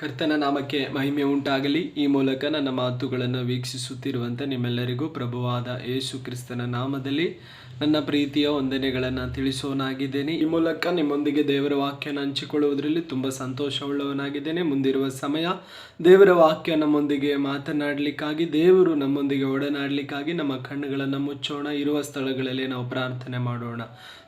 ಕರ್ತನ ನಾಮಕ್ಕೆ ಮಹಿಮೆ ಉಂಟಾಗಲಿ. ಈ ಮೂಲಕ ನನ್ನ ಮಾತುಗಳನ್ನು ವೀಕ್ಷಿಸುತ್ತಿರುವಂಥ ನಿಮ್ಮೆಲ್ಲರಿಗೂ ಪ್ರಭುವಾದ ಯೇಸು ಕ್ರಿಸ್ತನ ನಾಮದಲ್ಲಿ ನನ್ನ ಪ್ರೀತಿಯ ವಂದನೆಗಳನ್ನು ತಿಳಿಸೋನಾಗಿದ್ದೇನೆ. ಈ ಮೂಲಕ ನಿಮ್ಮೊಂದಿಗೆ ದೇವರ ವಾಕ್ಯನ ಹಂಚಿಕೊಳ್ಳುವುದರಲ್ಲಿ ತುಂಬ ಸಂತೋಷವುಳ್ಳವನಾಗಿದ್ದೇನೆ. ಮುಂದಿರುವ ಸಮಯ ದೇವರ ವಾಕ್ಯ ನಮ್ಮೊಂದಿಗೆ ಮಾತನಾಡಲಿಕ್ಕಾಗಿ, ದೇವರು ನಮ್ಮೊಂದಿಗೆ ಒಡನಾಡಲಿಕ್ಕಾಗಿ ನಮ್ಮ ಕಣ್ಣುಗಳನ್ನು ಮುಚ್ಚೋಣ. ಇರುವ ಸ್ಥಳಗಳಲ್ಲಿ ನಾವು ಪ್ರಾರ್ಥನೆ ಮಾಡೋಣ.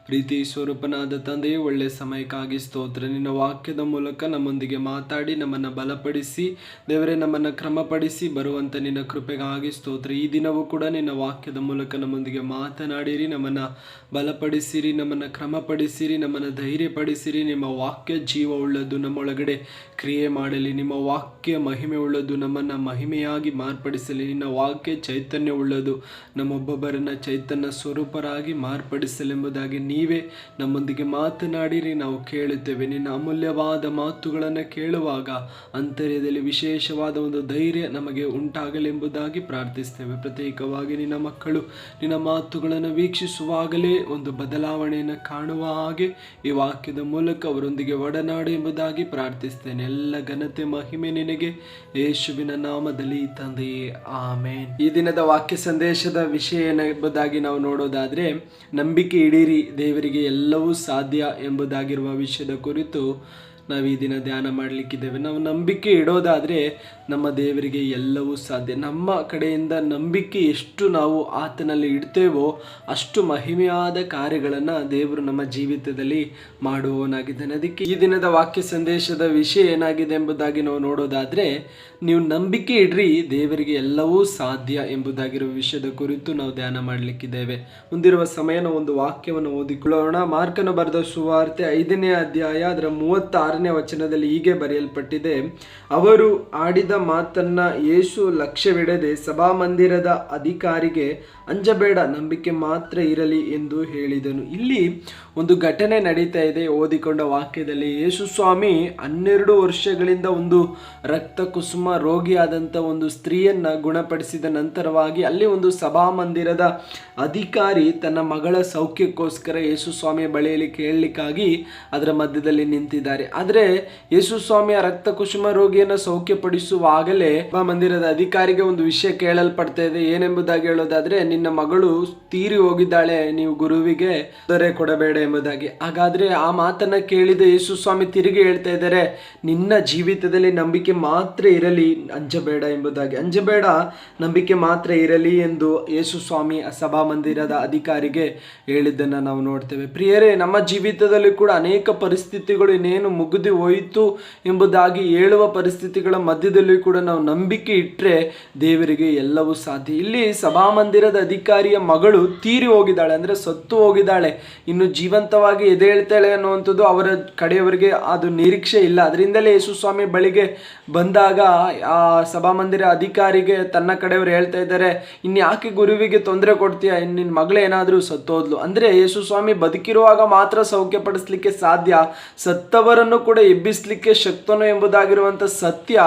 ಪ್ರೀತಿ ಸ್ವರೂಪನಾದ ತಂದೆಯೇ, ಒಳ್ಳೆ ಸಮಯಕ್ಕಾಗಿ ಸ್ತೋತ್ರ. ನಿನ್ನ ವಾಕ್ಯದ ಮೂಲಕ ನಮ್ಮೊಂದಿಗೆ ಮಾತಾಡಿ, ನಮ್ಮನ್ನು ಬಲಪಡಿಸಿ, ದೇವರೇ ನಮ್ಮನ್ನು ಕ್ರಮಪಡಿಸಿ ಬರುವಂಥ ನಿನ್ನ ಕೃಪೆಗಾಗಿ ಸ್ತೋತ್ರ. ಈ ದಿನವೂ ಕೂಡ ನಿನ್ನ ವಾಕ್ಯದ ಮೂಲಕ ನಮ್ಮೊಂದಿಗೆ ಮಾತನಾಡಿರಿ, ನಮ್ಮನ್ನು ಬಲಪಡಿಸಿರಿ, ನಮ್ಮನ್ನು ಕ್ರಮಪಡಿಸಿರಿ, ನಮ್ಮನ್ನು ಧೈರ್ಯಪಡಿಸಿರಿ. ನಿಮ್ಮ ವಾಕ್ಯ ಜೀವ ಉಳ್ಳದ್ದು ನಮ್ಮೊಳಗಡೆ ಕ್ರಿಯೆ ಮಾಡಲಿ. ನಿಮ್ಮ ವಾಕ್ಯ ಮಹಿಮೆ ಉಳ್ಳದು ನಮ್ಮನ್ನು ಮಹಿಮೆಯಾಗಿ ಮಾರ್ಪಡಿಸಲಿ. ನಿನ್ನ ವಾಕ್ಯ ಚೈತನ್ಯ ಉಳ್ಳದು ನಮ್ಮೊಬ್ಬೊಬ್ಬರನ್ನ ಚೈತನ್ಯ ಸ್ವರೂಪರಾಗಿ ಮಾರ್ಪಡಿಸಲೆಂಬುದಾಗಿ ನೀವೇ ನಮ್ಮೊಂದಿಗೆ ಮಾತನಾಡಿರಿ. ನಾವು ಕೇಳುತ್ತೇವೆ ನಿನ್ನ ಅಮೂಲ್ಯವಾದ ಮಾತುಗಳನ್ನು ಕೇಳುವಾಗ ಅಂತರ್ಯದಲ್ಲಿ ವಿಶೇಷವಾದ ಒಂದು ಧೈರ್ಯ ನಮಗೆ ಉಂಟಾಗಲೆಂಬುದಾಗಿ ಪ್ರಾರ್ಥಿಸ್ತೇವೆ. ಪ್ರತ್ಯೇಕವಾಗಿ ನಿನ್ನ ಮಕ್ಕಳು ನಿನ್ನ ಮಾತುಗಳನ್ನು ವೀಕ್ಷಿಸುವಾಗಲೇ ಒಂದು ಬದಲಾವಣೆಯನ್ನು ಕಾಣುವ ಹಾಗೆ ಈ ವಾಕ್ಯದ ಮೂಲಕ ಅವರೊಂದಿಗೆ ಒಡನಾಡು ಎಂಬುದಾಗಿ ಪ್ರಾರ್ಥಿಸ್ತೇನೆ. ಎಲ್ಲ ಘನತೆ ಮಹಿಮೆ ನಿನಗೆ. ಯೇಸುವಿನ ನಾಮದಲ್ಲಿ ತಂದೆಯೇ. ಆಮೇನ್. ಈ ದಿನದ ವಾಕ್ಯ ಸಂದೇಶದ ವಿಷಯ ಏನೆಂಬುದಾಗಿ ನಾವು ನೋಡೋದಾದ್ರೆ, ನಂಬಿಕೆ ಇಡೀರಿ ದೇವರಿಗೆ ಎಲ್ಲವೂ ಸಾಧ್ಯ ಎಂಬುದಾಗಿರುವ ವಿಷಯದ ಕುರಿತು ನಾವು ಈ ದಿನ ಧ್ಯಾನ ಮಾಡಲಿಕ್ಕಿದ್ದೇವೆ. ನಾವು ನಂಬಿಕೆ ಇಡೋದಾದರೆ ನಮ್ಮ ದೇವರಿಗೆ ಎಲ್ಲವೂ ಸಾಧ್ಯ. ನಮ್ಮ ಕಡೆಯಿಂದ ನಂಬಿಕೆ ಎಷ್ಟು ನಾವು ಆತನಲ್ಲಿ ಇಡ್ತೇವೋ ಅಷ್ಟು ಮಹಿಮೆಯಾದ ಕಾರ್ಯಗಳನ್ನು ದೇವರು ನಮ್ಮ ಜೀವಿತದಲ್ಲಿ ಮಾಡುವವನಾಗಿದ್ದಾನೆ. ಅದಕ್ಕೆ ಈ ದಿನದ ವಾಕ್ಯ ಸಂದೇಶದ ವಿಷಯ ಏನಾಗಿದೆ ಎಂಬುದಾಗಿ ನಾವು ನೋಡೋದಾದರೆ, ನೀವು ನಂಬಿಕೆ ಇಡ್ರಿ, ದೇವರಿಗೆ ಎಲ್ಲವೂ ಸಾಧ್ಯ ಎಂಬುದಾಗಿರುವ ವಿಷಯದ ಕುರಿತು ನಾವು ಧ್ಯಾನ ಮಾಡಲಿಕ್ಕಿದ್ದೇವೆ. ಮುಂದಿರುವ ಸಮಯನ ಒಂದು ವಾಕ್ಯವನ್ನು ಓದಿಕೊಳ್ಳೋಣ. ಮಾರ್ಕನ ಬರೆದ ಸುವಾರ್ತೆ ಐದನೇ ಅಧ್ಯಾಯ, ಅದರ ಮೂವತ್ತಾರನೇ ವಚನದಲ್ಲಿ ಹೀಗೆ ಬರೆಯಲ್ಪಟ್ಟಿದೆ, ಅವರು ಆಡಿದ ಮಾತನ್ನ ಯೇಸು ಲಕ್ಷ್ಯವಿಡದೆ ಸಭಾಮಂದಿರದ ಅಧಿಕಾರಿಗೆ ಅಂಜಬೇಡ, ನಂಬಿಕೆ ಮಾತ್ರ ಇರಲಿ ಎಂದು ಹೇಳಿದನು. ಇಲ್ಲಿ ಒಂದು ಘಟನೆ ನಡೀತಾ ಇದೆ. ಓದಿಕೊಂಡ ವಾಕ್ಯದಲ್ಲಿ ಯೇಸು ಸ್ವಾಮಿ, ಹನ್ನೆರಡು ವರ್ಷಗಳಿಂದ ಒಂದು ರಕ್ತ ಕುಸುಮ ರೋಗಿಯಾದಂಥ ಒಂದು ಸ್ತ್ರೀಯನ್ನ ಗುಣಪಡಿಸಿದ ನಂತರವಾಗಿ ಅಲ್ಲಿ ಒಂದು ಸಭಾ ಮಂದಿರದ ಅಧಿಕಾರಿ ತನ್ನ ಮಗಳ ಸೌಖ್ಯಕ್ಕೋಸ್ಕರ ಯೇಸು ಸ್ವಾಮಿಯ ಬಳಿಯಲ್ಲಿ ಕೇಳಲಿಕ್ಕಾಗಿ ಅದರ ಮಧ್ಯದಲ್ಲಿ ನಿಂತಿದ್ದಾರೆ. ಆದರೆ ಯೇಸು ಸ್ವಾಮಿಯ ರಕ್ತ ಕುಸುಮ ರೋಗಿಯನ್ನು ಸೌಖ್ಯಪಡಿಸುವಾಗಲೇ ಮಂದಿರದ ಅಧಿಕಾರಿಗೆ ಒಂದು ವಿಷಯ ಕೇಳಲ್ಪಡ್ತಾ ಇದೆ. ಏನೆಂಬುದಾಗಿ ಹೇಳೋದಾದ್ರೆ, ನಿನ್ನ ಮಗಳು ತೀರಿ ಹೋಗಿದ್ದಾಳೆ, ನೀವು ಗುರುವಿಗೆ ತೊಂದರೆ ಕೊಡಬೇಡ ಎಂಬುದಾಗಿ. ಹಾಗಾದ್ರೆ ಆ ಮಾತನ್ನ ಕೇಳಿದ ಯೇಸು ಸ್ವಾಮಿ ತಿರುಗಿ ಹೇಳ್ತಾ ಇದ್ದಾರೆ, ನಿನ್ನ ಜೀವಿತದಲ್ಲಿ ನಂಬಿಕೆ ಮಾತ್ರ ಇರಲಿ, ಅಂಜಬೇಡ ಎಂಬುದಾಗಿ. ಅಂಜಬೇಡ, ನಂಬಿಕೆ ಮಾತ್ರ ಇರಲಿ ಎಂದು ಯೇಸು ಸ್ವಾಮಿ ಸಭಾ ಮಂದಿರದ ಅಧಿಕಾರಿಗೆ ಹೇಳಿದ್ದನ್ನು ನಾವು ನೋಡ್ತೇವೆ. ಪ್ರಿಯರೇ, ನಮ್ಮ ಜೀವಿತದಲ್ಲಿ ಕೂಡ ಅನೇಕ ಪರಿಸ್ಥಿತಿಗಳು ಇನ್ನೇನು ಮುಗಿದು ಹೋಯಿತು ಎಂಬುದಾಗಿ ಹೇಳುವ ಪರಿಸ್ಥಿತಿಗಳ ಮಧ್ಯದಲ್ಲಿ ಕೂಡ ನಾವು ನಂಬಿಕೆ ಇಟ್ಟರೆ ದೇವರಿಗೆ ಎಲ್ಲವೂ ಸಾಧ್ಯ. ಇಲ್ಲಿ ಸಭಾ ಮಂದಿರದ ಅಧಿಕಾರಿಯ ಮಗಳು ತೀರಿ ಹೋಗಿದ್ದಾಳೆ, ಅಂದರೆ ಸತ್ತು ಹೋಗಿದ್ದಾಳೆ. ಇನ್ನು ಜೀವಂತವಾಗಿ ಎದ್ದೇಳ್ತಾಳೆ ಅನ್ನುವಂಥದ್ದು ಅವರ ಕಡೆಯವರಿಗೆ ಅದು ನಿರೀಕ್ಷೆ ಇಲ್ಲ. ಅದರಿಂದಲೇ ಯೇಸು ಸ್ವಾಮಿ ಬಳಿಗೆ ಬಂದಾಗ ಆ ಸಭಾಮಂದಿರ ಅಧಿಕಾರಿಗೆ ತನ್ನ ಕಡೆಯವರು ಹೇಳ್ತಾ ಇದ್ದಾರೆ ಇನ್ಯಾಕೆ ಯಾಕೆ ಗುರುವಿಗೆ ತೊಂದರೆ ಕೊಡ್ತೀಯ? ಇನ್ನು ನಿನ್ನ ಮಗಳೇನಾದರೂ ಸತ್ತೋದ್ಲು. ಅಂದರೆ ಯೇಸು ಸ್ವಾಮಿ ಬದುಕಿರುವಾಗ ಮಾತ್ರ ಸೌಖ್ಯಪಡಿಸ್ಲಿಕ್ಕೆ ಸಾಧ್ಯ, ಸತ್ತವರನ್ನು ಕೂಡ ಎಬ್ಬಿಸ್ಲಿಕ್ಕೆ ಶಕ್ತನು ಎಂಬುದಾಗಿರುವಂಥ ಸತ್ಯ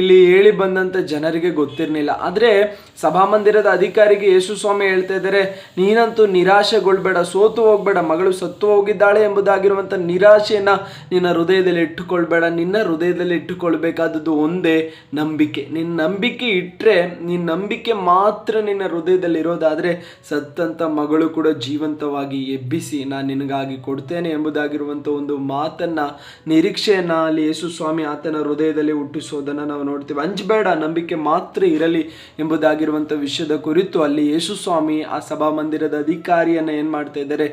ಇಲ್ಲಿ ಹೇಳಿ ಬಂದಂಥ ಜನರಿಗೆ ಗೊತ್ತಿರಲಿಲ್ಲ. ಆದರೆ ಸಭಾಮಂದಿರದ ಅಧಿಕಾರಿಗೆ ಯೇಸು ಸ್ವಾಮಿ ಹೇಳ್ತಾ ಇದ್ದಾರೆ, ನೀನಂತೂ ನಿರಾಶೆಗೊಳ್ಬೇಡ, ಸೋತು ಹೋಗ್ಬೇಡ, ಮಗಳು ಸತ್ತು ಹೋಗಿದ್ದಾಳೆ ಎಂಬುದಾಗಿರುವಂಥ ನಿರಾಶೆಯನ್ನು ನಿನ್ನ ಹೃದಯದಲ್ಲಿ ಇಟ್ಟುಕೊಳ್ಬೇಡ. ನಿನ್ನ ಹೃದಯದಲ್ಲಿ ಇಟ್ಟುಕೊಳ್ಬೇಕಾದದ್ದು ಒಂದೇ ನಂಬಿಕೆ. ನಿನ್ನ ನಂಬಿಕೆ ಇಟ್ಟರೆ ನಿನ್ನ ನಂಬಿಕೆ ಮಾತ್ರ ನಿನ್ನ ಹೃದಯದಲ್ಲಿ ಇರೋದಾದರೆ ಸತ್ತಂಥ ಮಗಳು ಕೂಡ ಜೀವಂತವಾಗಿ ಎಬ್ಬಿಸಿ ನಾನು ನಿನಗಾಗಿ ಕೊಡ್ತೇನೆ ಎಂಬುದಾಗಿರುವಂಥ ಒಂದು ಮಾತನ್ನು, ನಿರೀಕ್ಷೆಯನ್ನು ಅಲ್ಲಿ ಯೇಸು ಸ್ವಾಮಿ ಆತನ ಹೃದಯದಲ್ಲಿ ಹುಟ್ಟಿಸೋದನ್ನು ನಾವು ನೋಡ್ತೀವಿ. ಅಂಜಬೇಡ, ನಂಬಿಕೆ ಮಾತ್ರ ಇರಲಿ ಎಂಬುದಾಗಿರುವಂಥ ವಿಷಯದ ಕುರಿತು ಅಲ್ಲಿ ಯೇಸು ಸ್ವಾಮಿ ಆ ಸಭಾ ಮಂದಿರದ ಅಧಿಕಾರಿಯನ್ನು ಏನು ಮಾಡ್ತಾ ಇದ್ದಾರೆ?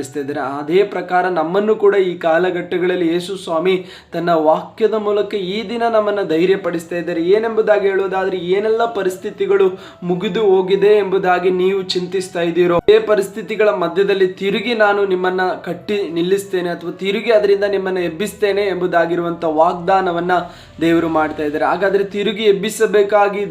ಪಡಿಸ್ತಾ ಇದ್ದಾರೆ. ಅದೇ ಪ್ರಕಾರ ನಮ್ಮನ್ನು ಕೂಡ ಈ ಕಾಲಘಟ್ಟಗಳಲ್ಲಿ ಯೇಸು ಸ್ವಾಮಿ ತನ್ನ ವಾಕ್ಯದ ಮೂಲಕ ಈ ದಿನ ನಮ್ಮನ್ನು ಧೈರ್ಯಪಡಿಸ್ತಾ ಇದ್ದಾರೆ. ಏನೆಂಬುದಾಗಿ ಹೇಳೋದಾದ್ರೆ ಏನೆಲ್ಲ ಪರಿಸ್ಥಿತಿಗಳು ಮುಗಿದು ಹೋಗಿದೆ ಎಂಬುದಾಗಿ ನೀವು ಚಿಂತಿಸ್ತಾ ಇದ್ದೀರೋ, ಅದೇ ಪರಿಸ್ಥಿತಿಗಳ ಮಧ್ಯದಲ್ಲಿ ತಿರುಗಿ ನಾನು ನಿಮ್ಮನ್ನ ಕಟ್ಟಿ ನಿಲ್ಲಿಸ್ತೇನೆ ಅಥವಾ ತಿರುಗಿ ಅದರಿಂದ ನಿಮ್ಮನ್ನು ಎಬ್ಬಿಸ್ತೇನೆ ಎಂಬುದಾಗಿರುವಂಥ ವಾಗ್ದಾನವನ್ನ ದೇವರು ಮಾಡ್ತಾ ಇದ್ದಾರೆ. ಹಾಗಾದ್ರೆ ತಿರುಗಿ ಎಬ್ಬಿಸಬೇಕಾಗಿ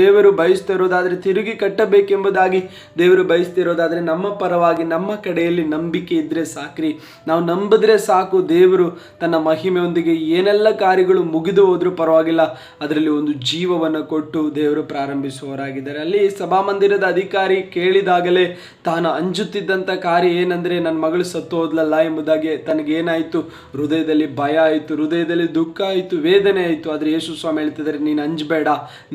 ದೇವರು ಬಯಸ್ತಾ ಇರೋದಾದ್ರೆ, ತಿರುಗಿ ಕಟ್ಟಬೇಕೆಂಬುದಾಗಿ ದೇವರು ಬಯಸ್ತಿರೋದಾದ್ರೆ ನಮ್ಮ ಪರವಾಗಿ, ನಮ್ಮ ಕಡೆಯಲ್ಲಿ ನಂಬಿ ನಂಬಿಕೆ ಇದ್ದರೆ ಸಾಕ್ರಿ. ನಾವು ನಂಬಿದ್ರೆ ಸಾಕು ದೇವರು ತನ್ನ ಮಹಿಮೆಯೊಂದಿಗೆ ಏನೆಲ್ಲ ಕಾರ್ಯಗಳು ಮುಗಿದು ಹೋದ್ರೂ ಪರವಾಗಿಲ್ಲ, ಅದರಲ್ಲಿ ಒಂದು ಜೀವವನ್ನು ಕೊಟ್ಟು ದೇವರು ಪ್ರಾರಂಭಿಸುವವರಾಗಿದ್ದಾರೆ. ಅಲ್ಲಿ ಸಭಾಮಂದಿರದ ಅಧಿಕಾರಿ ಕೇಳಿದಾಗಲೇ ತಾನು ಅಂಜುತ್ತಿದ್ದಂಥ ಕಾರ್ಯ ಏನಂದ್ರೆ ನನ್ನ ಮಗಳು ಸತ್ತು ಹೋದ್ಲಲ್ಲ ಎಂಬುದಾಗಿ ತನಗೇನಾಯಿತು? ಹೃದಯದಲ್ಲಿ ಭಯ ಆಯಿತು, ಹೃದಯದಲ್ಲಿ ದುಃಖ ಆಯಿತು, ವೇದನೆ ಆಯಿತು. ಆದರೆ ಯೇಸು ಸ್ವಾಮಿ ಹೇಳ್ತಿದ್ದಾರೆ, ನೀನು ಅಂಜಬೇಡ,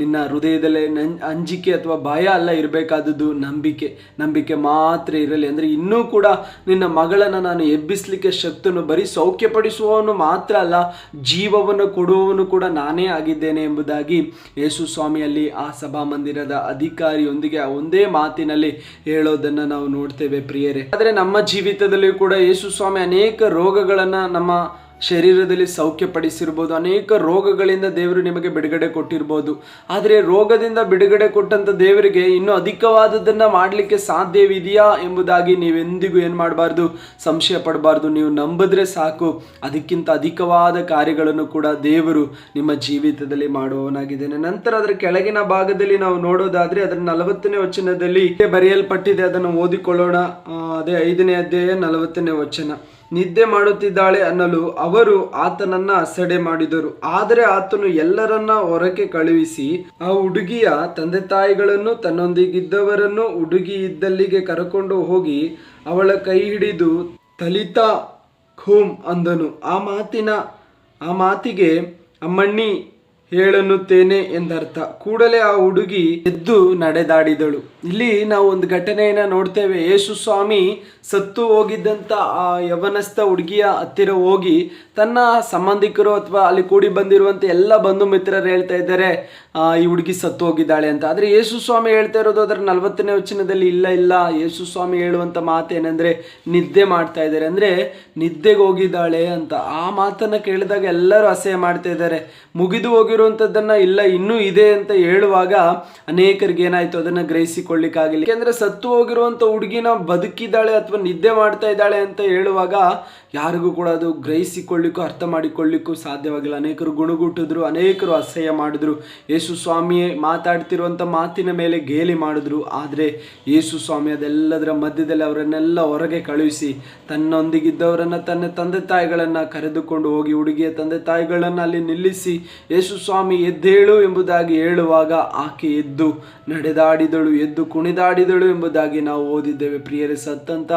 ನಿನ್ನ ಹೃದಯದಲ್ಲಿ ನಂ ಅಂಜಿಕೆ ಅಥವಾ ಭಯ ಅಲ್ಲ ಇರಬೇಕಾದದ್ದು ನಂಬಿಕೆ. ನಂಬಿಕೆ ಮಾತ್ರ ಇರಲಿ. ಅಂದರೆ ಇನ್ನೂ ಕೂಡ ನಿನ್ನ ಮಗಳನ್ನು ನಾನು ಎಬ್ಬಿಸಲಿಕ್ಕೆ ಶಕ್ತನು, ಬರೀ ಸೌಖ್ಯಪಡಿಸುವವನು ಮಾತ್ರ ಅಲ್ಲ, ಜೀವವನ್ನು ಕೊಡುವವನು ಕೂಡ ನಾನೇ ಆಗಿದ್ದೇನೆ ಎಂಬುದಾಗಿ ಯೇಸು ಸ್ವಾಮಿಯಲ್ಲಿ ಆ ಸಭಾ ಮಂದಿರದ ಅಧಿಕಾರಿಯೊಂದಿಗೆ ಆ ಒಂದೇ ಮಾತಿನಲ್ಲಿ ಹೇಳೋದನ್ನ ನಾವು ನೋಡ್ತೇವೆ ಪ್ರಿಯರೇ. ಆದರೆ ನಮ್ಮ ಜೀವಿತದಲ್ಲಿ ಕೂಡ ಯೇಸು ಸ್ವಾಮಿ ಅನೇಕ ರೋಗಗಳನ್ನ ನಮ್ಮ ಶರೀರದಲ್ಲಿ ಸೌಖ್ಯಪಡಿಸಿರ್ಬೋದು, ಅನೇಕ ರೋಗಗಳಿಂದ ದೇವರು ನಿಮಗೆ ಬಿಡುಗಡೆ ಕೊಟ್ಟಿರ್ಬೋದು. ಆದರೆ ರೋಗದಿಂದ ಬಿಡುಗಡೆ ಕೊಟ್ಟಂಥ ದೇವರಿಗೆ ಇನ್ನೂ ಅಧಿಕವಾದದ್ದನ್ನು ಮಾಡಲಿಕ್ಕೆ ಸಾಧ್ಯವಿದೆಯಾ ಎಂಬುದಾಗಿ ನೀವೆಂದಿಗೂ ಏನು ಮಾಡಬಾರ್ದು, ಸಂಶಯ ಪಡಬಾರ್ದು. ನೀವು ನಂಬಿದ್ರೆ ಸಾಕು. ಅದಕ್ಕಿಂತ ಅಧಿಕವಾದ ಕಾರ್ಯಗಳನ್ನು ಕೂಡ ದೇವರು ನಿಮ್ಮ ಜೀವಿತದಲ್ಲಿ ಮಾಡುವವನಾಗಿದ್ದೇನೆ. ನಂತರ ಅದರ ಕೆಳಗಿನ ಭಾಗದಲ್ಲಿ ನಾವು ನೋಡೋದಾದರೆ ಅದರ ನಲವತ್ತನೇ ವಚನದಲ್ಲಿ ಬರೆಯಲ್ಪಟ್ಟಿದೆ. ಅದನ್ನು ಓದಿಕೊಳ್ಳೋಣ. ಅದೇ ಐದನೇ ಅಧ್ಯಾಯ ನಲವತ್ತನೇ ವಚನ. ನಿದ್ದೆ ಮಾಡುತ್ತಿದ್ದಾಳೆ ಅನ್ನಲು ಅವರು ಆತನನ್ನ ಅಸಡೆ ಮಾಡಿದರು. ಆದರೆ ಆತನು ಎಲ್ಲರನ್ನ ಹೊರಕ್ಕೆ ಕಳುಹಿಸಿ, ಆ ಹುಡುಗಿಯ ತಂದೆ ತಾಯಿಗಳನ್ನು ತನ್ನೊಂದಿಗಿದ್ದವರನ್ನು ಹುಡುಗಿ ಇದ್ದಲ್ಲಿಗೆ ಕರಕೊಂಡು ಹೋಗಿ ಅವಳ ಕೈ ಹಿಡಿದು ತಲಿತಾ ಖೂಮ್ ಅಂದನು. ಆ ಮಾತಿನ, ಆ ಮಾತಿಗೆ ಅಮ್ಮಣ್ಣಿ ಹೇಳನ್ನುತ್ತೇನೆ ಎಂದರ್ಥ. ಕೂಡಲೇ ಆ ಹುಡುಗಿ ಎದ್ದು ನಡೆದಾಡಿದಳು. ಇಲ್ಲಿ ನಾವು ಒಂದು ಘಟನೆಯನ್ನ ನೋಡ್ತೇವೆ. ಯೇಸು ಸ್ವಾಮಿ ಸತ್ತು ಹೋಗಿದ್ದಂಥ ಆ ಯವನಸ್ಥ ಹುಡುಗಿಯ ಹತ್ತಿರ ಹೋಗಿ ತನ್ನ ಸಂಬಂಧಿಕರು ಅಥವಾ ಅಲ್ಲಿ ಕೂಡಿ ಬಂದಿರುವಂತ ಎಲ್ಲ ಬಂಧು ಮಿತ್ರರು ಹೇಳ್ತಾ ಇದ್ದಾರೆ ಈ ಹುಡುಗಿ ಸತ್ತು ಹೋಗಿದ್ದಾಳೆ ಅಂತ. ಆದ್ರೆ ಯೇಸು ಸ್ವಾಮಿ ಹೇಳ್ತಾ ಇರೋದು ಅದರ ನಲವತ್ತನೇ ವಚನದಲ್ಲಿ ಇಲ್ಲ ಇಲ್ಲ. ಯೇಸು ಸ್ವಾಮಿ ಹೇಳುವಂತ ಮಾತೇನೆಂದರೆ ನಿದ್ದೆ ಮಾಡ್ತಾ ಇದ್ದಾರೆ. ಅಂದ್ರೆ ನಿದ್ದೆಗೆ ಹೋಗಿದ್ದಾಳೆ ಅಂತ. ಆ ಮಾತನ್ನ ಕೇಳಿದಾಗ ಎಲ್ಲರೂ ಅಸಹ್ಯ ಮಾಡ್ತಾ ಇದ್ದಾರೆ. ಮುಗಿದು ಹೋಗಿರುವಂಥದ್ದನ್ನು ಇಲ್ಲ, ಇನ್ನೂ ಇದೆ ಅಂತ ಹೇಳುವಾಗ ಅನೇಕರಿಗೆ ಅದನ್ನು ಅದನ್ನ ಗ್ರಹಿಸಿಕೊಳ್ಳಿಕ್ಕಾಗಿಲ್ಲ ಯಾಕೆಂದ್ರೆ ಸತ್ತು ಹೋಗಿರುವಂತ ಹುಡುಗಿನ ಬದುಕಿದ್ದಾಳೆ ಅಥವಾ ನಿದ್ದೆ ಮಾಡ್ತಾ ಇದ್ದಾಳೆ ಅಂತ ಹೇಳುವಾಗ ಯಾರಿಗೂ ಕೂಡ ಅದು ಗ್ರಹಿಸಿಕೊಳ್ಳಿಕ್ಕೂ, ಅರ್ಥ ಮಾಡಿಕೊಳ್ಳಿಕ್ಕೂ ಸಾಧ್ಯವಾಗಿಲ್ಲ. ಅನೇಕರು ಗುಣಗುಟ್ಟಿದ್ರು ಅನೇಕರು ಅಸಹ್ಯ ಮಾಡಿದ್ರು. ಯೇಸು ಸ್ವಾಮಿಯೇ ಮಾತಾಡ್ತಿರುವಂಥ ಮಾತಿನ ಮೇಲೆ ಗೇಲಿ ಮಾಡಿದ್ರು. ಆದರೆ ಯೇಸು ಸ್ವಾಮಿ ಅದೆಲ್ಲದರ ಮಧ್ಯದಲ್ಲಿ ಅವರನ್ನೆಲ್ಲ ಹೊರಗೆ ಕಳುಹಿಸಿ ತನ್ನೊಂದಿಗಿದ್ದವರನ್ನ, ತನ್ನ ತಂದೆ ತಾಯಿಗಳನ್ನ ಕರೆದುಕೊಂಡು ಹೋಗಿ ಹುಡುಗಿಯ ತಂದೆ ತಾಯಿಗಳನ್ನ ಅಲ್ಲಿ ನಿಲ್ಲಿಸಿ ಯೇಸು ಸ್ವಾಮಿ ಎದ್ದೇಳು ಎಂಬುದಾಗಿ ಹೇಳುವಾಗ ಆಕೆ ಎದ್ದು ನಡೆದಾಡಿದಳು, ಎದ್ದು ಕುಣಿದಾಡಿದಳು ಎಂಬುದಾಗಿ ನಾವು ಓದಿದ್ದೇವೆ. ಪ್ರಿಯರೇ, ಸತ್ತಂತ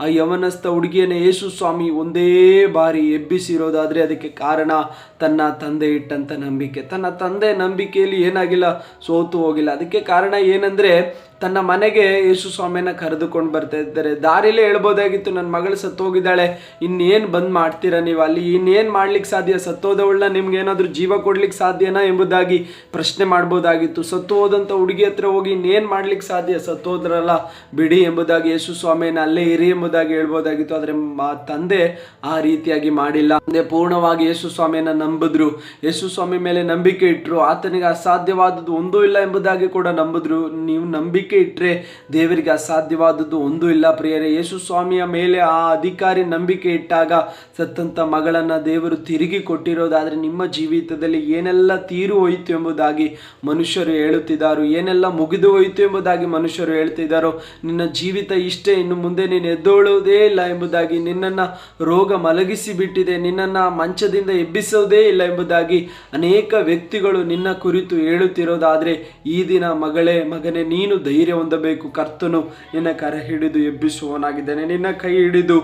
ಆ ಯವನಸ್ಥ ಹುಡುಗಿಯನ್ನು ಯೇಸು ಸ್ವಾಮಿ ಒಂದೇ ಬಾರಿ ಎಬ್ಬಿಸಿರೋದಾದರೆ ಅದಕ್ಕೆ ಕಾರಣ ತನ್ನ ತಂದೆ ಇಟ್ಟಂಥ ನಂಬಿಕೆ. ತನ್ನ ತಂದೆ ನಂಬಿಕೆಯಲ್ಲಿ ಏನಾಗಿಲ್ಲ, ಸೋತು ಹೋಗಿಲ್ಲ. ಅದಕ್ಕೆ ಕಾರಣ ಏನಂದ್ರೆ ತನ್ನ ಮನೆಗೆ ಯೇಸು ಸ್ವಾಮಿಯನ್ನು ಕರೆದುಕೊಂಡು ಬರ್ತಾ ಇದ್ದಾರೆ. ದಾರಿಲೇ ಹೇಳ್ಬೋದಾಗಿತ್ತು, ನನ್ನ ಮಗಳು ಸತ್ತೋಗಿದ್ದಾಳೆ, ಇನ್ನೇನು ಬಂದ್ ಮಾಡ್ತೀರಾ ನೀವು? ಅಲ್ಲಿ ಇನ್ನೇನು ಮಾಡ್ಲಿಕ್ಕೆ ಸಾಧ್ಯ? ಸತ್ತೋದವಳನ್ನ ನಿಮ್ಗೆ ಏನಾದರೂ ಜೀವ ಕೊಡ್ಲಿಕ್ಕೆ ಸಾಧ್ಯನಾ ಎಂಬುದಾಗಿ ಪ್ರಶ್ನೆ ಮಾಡ್ಬೋದಾಗಿತ್ತು. ಸತ್ತು ಹೋದಂಥ ಹುಡುಗಿ ಹತ್ರ ಹೋಗಿ ಇನ್ನೇನು ಮಾಡ್ಲಿಕ್ಕೆ ಸಾಧ್ಯ? ಸತ್ತೋದ್ರಲ್ಲ ಬಿಡಿ ಎಂಬುದಾಗಿ ಯೇಸು ಸ್ವಾಮಿಯನ್ನು ಅಲ್ಲೇ ಇರಿ ಎಂಬುದಾಗಿ ಹೇಳ್ಬೋದಾಗಿತ್ತು. ಆದರೆ ಮಾ, ತಂದೆ ಆ ರೀತಿಯಾಗಿ ಮಾಡಿಲ್ಲ. ತಂದೆ ಪೂರ್ಣವಾಗಿ ಯೇಸು ಸ್ವಾಮಿಯನ್ನು ನಂಬಿದ್ರು. ಯೇಸು ಸ್ವಾಮಿ ಮೇಲೆ ನಂಬಿಕೆ ಇಟ್ಟರು ಆತನಿಗೆ ಅಸಾಧ್ಯವಾದದ್ದು ಒಂದೂ ಇಲ್ಲ ಎಂಬುದಾಗಿ ಕೂಡ ನಂಬಿದ್ರು. ನೀವು ನಂಬಿಕೆ ಇಟ್ಟರೆ ದೇವರಿಗೆ ಅಸಾಧ್ಯವಾದದ್ದು ಒಂದೂ ಇಲ್ಲ ಪ್ರಿಯರೇ. ಯೇಸು ಸ್ವಾಮಿಯ ಮೇಲೆ ಆ ಅಧಿಕಾರಿ ನಂಬಿಕೆ ಇಟ್ಟಾಗ ಸತ್ತಂತ ಮಗಳನ್ನ ದೇವರು ತಿರುಗಿ ಕೊಟ್ಟಿರೋದಾದ್ರೆ ನಿಮ್ಮ ಜೀವಿತದಲ್ಲಿ ಏನೆಲ್ಲ ತೀರು ಹೋಯಿತು ಎಂಬುದಾಗಿ ಮನುಷ್ಯರು ಹೇಳುತ್ತಿದ್ದಾರೋ, ಏನೆಲ್ಲ ಮುಗಿದು ಹೋಯಿತು ಎಂಬುದಾಗಿ ಮನುಷ್ಯರು ಹೇಳ್ತಿದ್ದಾರೋ ನಿನ್ನ ಜೀವಿತ ಇಷ್ಟೇ ಇನ್ನು ಮುಂದೆ ನೀನು ಎದ್ದೋಳುವುದೇ ಇಲ್ಲ ಎಂಬುದಾಗಿ, ನಿನ್ನನ್ನು ರೋಗ ಮಲಗಿಸಿ ಬಿಟ್ಟಿದೆ, ನಿನ್ನನ್ನು ಮಂಚದಿಂದ ಎಬ್ಬಿಸೋದೇ ಇಲ್ಲ ಎಂಬುದಾಗಿ ಅನೇಕ ವ್ಯಕ್ತಿಗಳು ನಿನ್ನ ಕುರಿತು ಹೇಳುತ್ತಿರೋದಾದ್ರೆ, ಈ ದಿನ ಮಗಳೇ, ಮಗನೇ, ನೀನು ಧೈರ್ಯ ಹೊಂದಬೇಕು. ಕರ್ತನು ನಿನ್ನ ಕರೆ ಹಿಡಿದು ಎಬ್ಬಿಸುವವನಾಗಿದ್ದಾನೆ. ನಿನ್ನ ಕೈ ಹಿಡಿದು